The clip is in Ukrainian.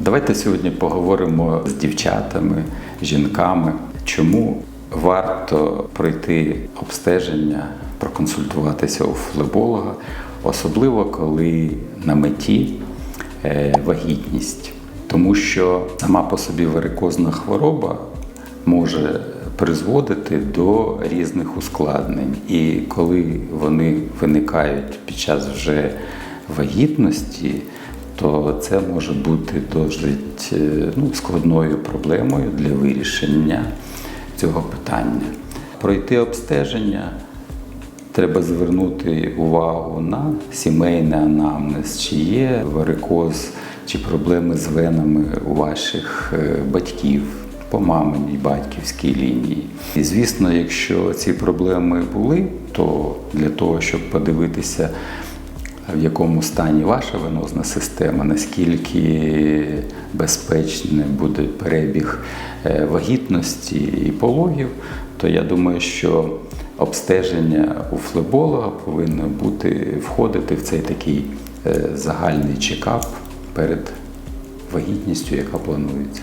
Давайте сьогодні поговоримо з дівчатами, жінками, чому варто пройти обстеження, проконсультуватися у флеболога, особливо коли на меті е, вагітність. Тому що сама по собі варикозна хвороба може призводити до різних ускладнень. І коли вони виникають під час вже вагітності, то це може бути досить е, ну, складною проблемою для вирішення цього питання. Пройти обстеження треба звернути увагу на сімейний анамнез, чи є варикоз, чи проблеми з венами у ваших е, батьків по маминій батьківській лінії. І звісно, якщо ці проблеми були, то для того, щоб подивитися, в якому стані ваша венозна система, наскільки безпечним буде перебіг е, вагітності і пологів, то я думаю, що обстеження у флеболога повинно бути входити в цей такий е, загальний чекап перед вагітністю, яка планується.